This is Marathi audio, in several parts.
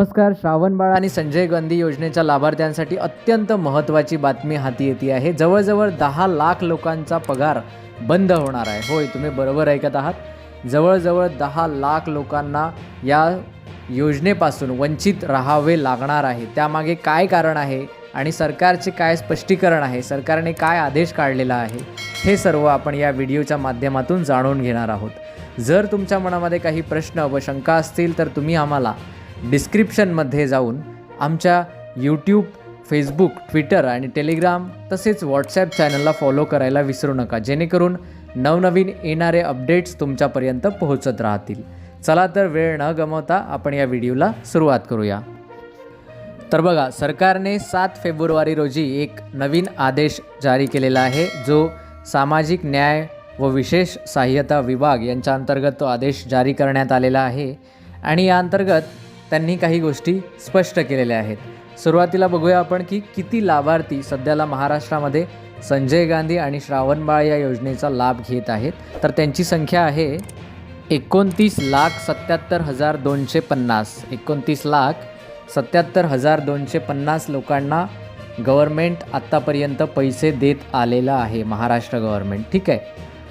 नमस्कार श्रावणबाळ आणि संजय गांधी योजनेच्या लाभार्थ्यांसाठी अत्यंत महत्त्वाची बातमी हाती येते आहे. जवळजवळ दहा लाख लोकांचा पगार बंद होणार आहे. होय तुम्ही बरोबर ऐकत आहात. जवळजवळ दहा लाख लोकांना या योजनेपासून वंचित राहावे लागणार आहे. त्यामागे काय कारण आहे आणि सरकारचे काय स्पष्टीकरण आहे? सरकारने काय आदेश काढलेला आहे? हे सर्व आपण या व्हिडिओच्या माध्यमातून जाणून घेणार आहोत. जर तुमच्या मनामध्ये काही प्रश्न व शंका असतील तर तुम्ही आम्हाला डिस्क्रिप्शनमध्ये जाऊन आमच्या यूट्यूब फेसबुक ट्विटर आणि टेलिग्राम तसेच व्हॉट्सॲप चॅनलला फॉलो करायला विसरू नका. जेणेकरून नवनवीन येणारे अपडेट्स तुमच्यापर्यंत पोहोचत राहतील. चला तर वेळ न गमवता आपण या व्हिडिओला सुरुवात करूया. तर बघा सरकारने सात फेब्रुवारी रोजी एक नवीन आदेश जारी केलेला आहे जो सामाजिक न्याय व विशेष सहाय्यता विभाग यांच्या अंतर्गत तो आदेश जारी करण्यात आलेला आहे. आणि या अंतर्गत त्यांनी काही गोष्टी स्पष्ट केलेल्या आहेत. सुरुवातीला बघूया आपण की किती लाभार्थी सध्याला महाराष्ट्रामध्ये संजय गांधी आणि श्रावणबाळ या योजनेचा लाभ घेत आहेत. तर त्यांची संख्या आहे एकोणतीस लाख सत्याहत्तर हजार दोनशे पन्नास. एकोणतीस लाख सत्याहत्तर हजार दोनशे पन्नास लोकांना गव्हर्मेंट आत्तापर्यंत पैसे देत आलेलं आहे महाराष्ट्र गव्हर्मेंट ठीक आहे.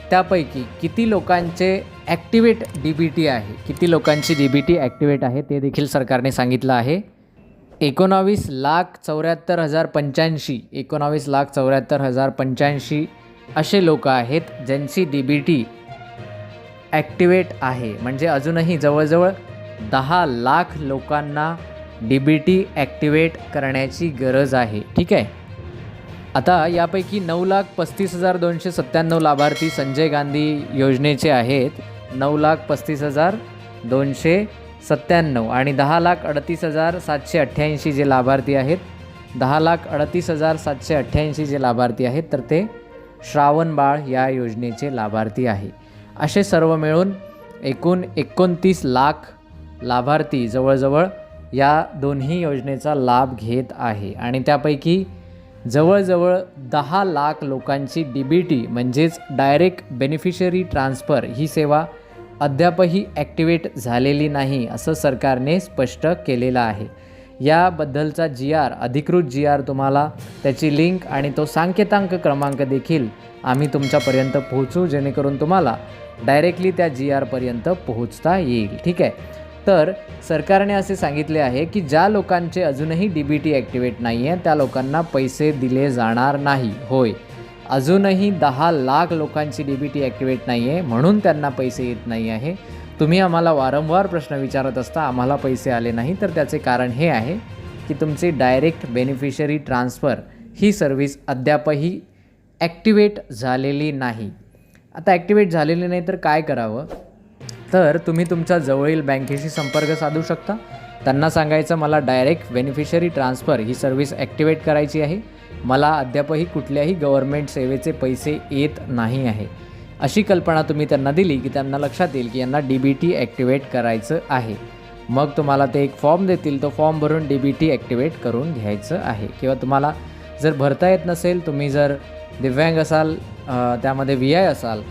त्यापैकी किती लोकांचे ॲक्टिवेट डी बी टी आहे. किती लोकांची डी बी टी ॲक्टिवेट आहे ते देखील सरकारने सांगितलं आहे. एकोणावीस लाख चौऱ्याहत्तर हजार पंच्याऐंशी एकोणावीस लाख चौऱ्याहत्तर हजार पंच्याऐंशी असे लोक आहेत ज्यांची डी बी टी ॲक्टिवेट आहे. म्हणजे अजूनही जवळजवळ दहा लाख लोकांना डी बी टी ॲक्टिवेट करण्याची गरज आहे. ठीक आहे? आता यापैकी नऊ लाख पस्तीस हजार दोनशे सत्त्याण्णव लाभार्थी संजय गांधी योजनेचे आहेत. नऊ लाख पस्तीस हजार दोनशे सत्त्याण्णव आणि दहा लाख अडतीस हजार सातशे अठ्ठ्याऐंशी जे लाभार्थी आहेत दहा लाख अडतीस हजार सातशे अठ्ठ्याऐंशी जे लाभार्थी आहेत तर ते श्रावणबाळ या योजनेचे लाभार्थी आहे. असे सर्व मिळून एकूण एकोणतीस लाख लाभार्थी जवळजवळ या दोन्ही योजनेचा लाभ घेत आहे आणि त्यापैकी जवळजवळ दहा लाख लोकांची डी बी टी म्हणजेच डायरेक्ट बेनिफिशरी ट्रान्सफर ही सेवा अद्यापही ॲक्टिवेट झालेली नाही असं सरकारने स्पष्ट केलेलं आहे. याबद्दलचा जी आर अधिकृत जी आर तुम्हाला त्याची लिंक आणि तो सांकेतांक क्रमांक देखील आम्ही तुमच्यापर्यंत पोहोचू जेणेकरून तुम्हाला डायरेक्टली त्या जी आरपर्यंत पोहोचता येईल. ठीक आहे? तर सरकारने असे सांगितले आहे की ज्या लोकांचे अजूनही डी बी टी ॲक्टिवेट नाही आहे त्या लोकांना पैसे दिले जाणार नाही. होय. अजूनही दहा लाख लोकांची डी बी टी ॲक्टिवेट नाही आहे म्हणून त्यांना पैसे येत नाही आहे. तुम्ही आम्हाला वारंवार प्रश्न विचारत असता आम्हाला पैसे आले नाही तर त्याचे कारण हे आहे की तुमची डायरेक्ट बेनिफिशरी ट्रान्सफर ही सर्व्हिस अद्यापही ॲक्टिवेट झालेली नाही. आता ॲक्टिवेट झालेली नाही तर काय करावं? तर तुम्ही तुमच्या जवळील बँकेशी संपर्क साधू शकता. त्यांना सांगायचं मला डायरेक्ट बेनिफिशरी ट्रान्सफर ही सर्व्हिस ॲक्टिवेट करायची आहे. मला अद्यापही कुठल्याही गव्हर्मेंट सेवेचे पैसे येत नाही आहे. अशी कल्पना तुम्ही त्यांना दिली की त्यांना लक्षात येईल की यांना डी बी टी ॲक्टिवेट करायचं आहे. मग तुम्हाला ते एक फॉर्म देतील तो फॉर्म भरून डी बी टी ॲक्टिवेट करून घ्यायचं आहे. किंवा तुम्हाला जर भरता येत नसेल तुम्ही जर दिव्यांग असाल त्यामध्ये व्ही आय असाल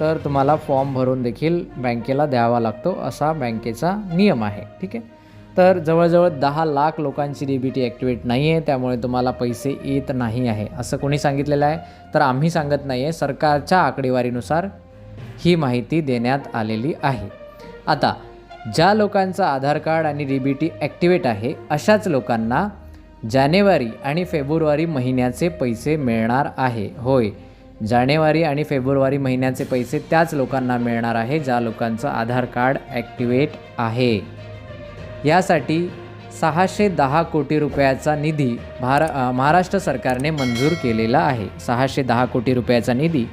तर तुम्हाला फॉर्म भरून देखील बँकेला द्यावा लागतो. असा बँकेचा नियम आहे. ठीक आहे? तर जवळजवळ दहा लाख लोकांची डी बी टी ॲक्टिवेट नाही आहे त्यामुळे तुम्हाला पैसे येत नाही आहे असं कोणी सांगितलेलं आहे. तर आम्ही सांगत नाही आहे सरकारच्या आकडेवारीनुसार ही माहिती देण्यात आलेली आहे. आता ज्या लोकांचं आधार कार्ड आणि डी बी टी ॲक्टिवेट आहे अशाच लोकांना जानेवारी आणि फेब्रुवारी महिन्याचे पैसे मिळणार आहे. होय जानेवारी आणि फेब्रुवारी महिन्याचे पैसे त्याच लोकांना मिळणार आहे ज्या लोकांचं आधार कार्ड ॲक्टिवेट आहे. यासाठी सहाशे दहा कोटी रुपयाचा निधी भार महाराष्ट्र सरकारने मंजूर केलेला आहे. सहाशे दहा कोटी रुपयाचा निधी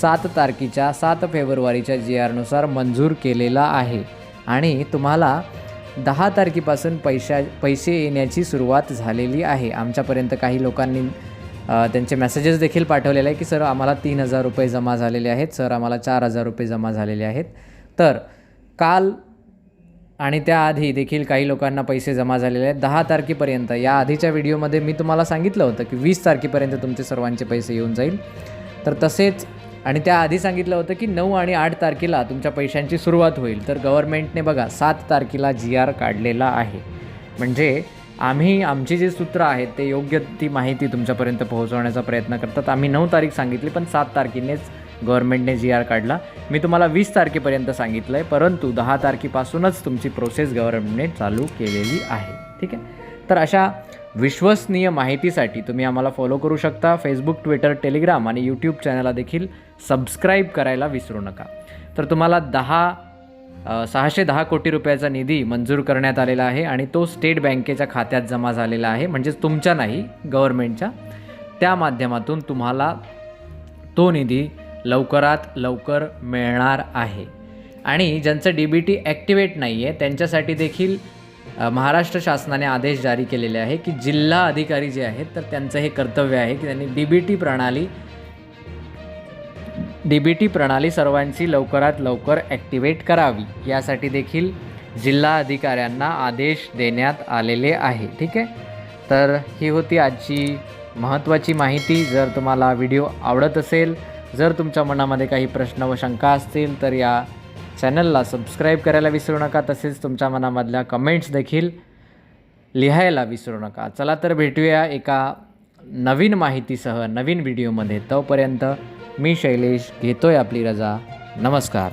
सात तारखेच्या सात फेब्रुवारीच्या जी आरनुसार मंजूर केलेला आहे. आणि तुम्हाला दहा तारखेपासून पैशा पैसे येण्याची सुरुवात झालेली आहे. आमच्यापर्यंत काही लोकांनी त्यांचे मेसेजेस देखील पाठवलेले आहे की सर आम्हाला तीन हजार रुपये जमा झालेले आहेत. सर आम्हाला चार हजार रुपये जमा झालेले आहेत. तर काल आणि त्याआधी देखील काही लोकांना पैसे जमा झालेले आहेत. दहा तारखेपर्यंत. या आधीच्या व्हिडिओमध्ये मी तुम्हाला सांगितलं होतं की वीस तारखेपर्यंत तुमचे सर्वांचे पैसे येऊन जाईल. तर तसेच आणि त्याआधी सांगितलं होतं की नऊ आणि आठ तारखेला तुमच्या पैशांची सुरुवात होईल. तर गव्हर्नमेंटने बघा सात तारखेला जी आर काढलेला आहे. म्हणजे आम्ही आमची जी सूत्र आहेत ते योग्य ती माहिती तुमच्यापर्यंत पोहोचवण्याचा प्रयत्न करतात. आम्ही नऊ तारीख सांगितली पण सात तारखेनेच गव्हर्नमेंटने जी आर काढला. मी तुम्हाला वीस तारखेपर्यंत सांगितलं आहे परंतु दहा तारखेपासूनच तुमची प्रोसेस गव्हर्नमेंटने चालू केलेली आहे. ठीक आहे? तर अशा विश्वसनीय माहितीसाठी तुम्ही आम्हाला फॉलो करू शकता. फेसबुक ट्विटर टेलिग्राम आणि यूट्यूब चॅनलला देखील सबस्क्राईब करायला विसरू नका. तर तुम्हाला दहा सहाशे दहा कोटी रुपयाचा निधी मंजूर करण्यात आलेला आहे आणि तो स्टेट बँकेच्या खात्यात जमा झालेला आहे म्हणजेच तुमच्या नाही गव्हर्नमेंटच्या. त्या माध्यमातून तुम्हाला तो निधी लवकरात लवकर मिळणार आहे. आणि ज्यांचं डी बी टी ॲक्टिवेट नाही आहे त्यांच्यासाठी देखील महाराष्ट्र शासनाने आदेश जारी केलेले आहे की जिल्हा अधिकारी जे आहेत तर त्यांचं हे कर्तव्य आहे की त्यांनी डी बी टी प्रणाली डी बी टी प्रणाली सर्वांची लवकरात लवकर ॲक्टिवेट करावी. यासाठी देखील जिल्हा अधिकाऱ्यांना आदेश देण्यात आलेले आहे. ठीक आहे? तर ही होती आजची महत्त्वाची माहिती. जर तुम्हाला व्हिडिओ आवडत असेल जर तुमच्या मनामध्ये काही प्रश्न व शंका असतील तर या चॅनलला सबस्क्राईब करायला विसरू नका तसेच तुमच्या मनामधल्या कमेंट्स देखील लिहायला विसरू नका. चला तर भेटूया एका नवीन माहितीसह नवीन व्हिडिओमध्ये. तोपर्यंत मी शैलेश घेतोय आपली रजा. नमस्कार.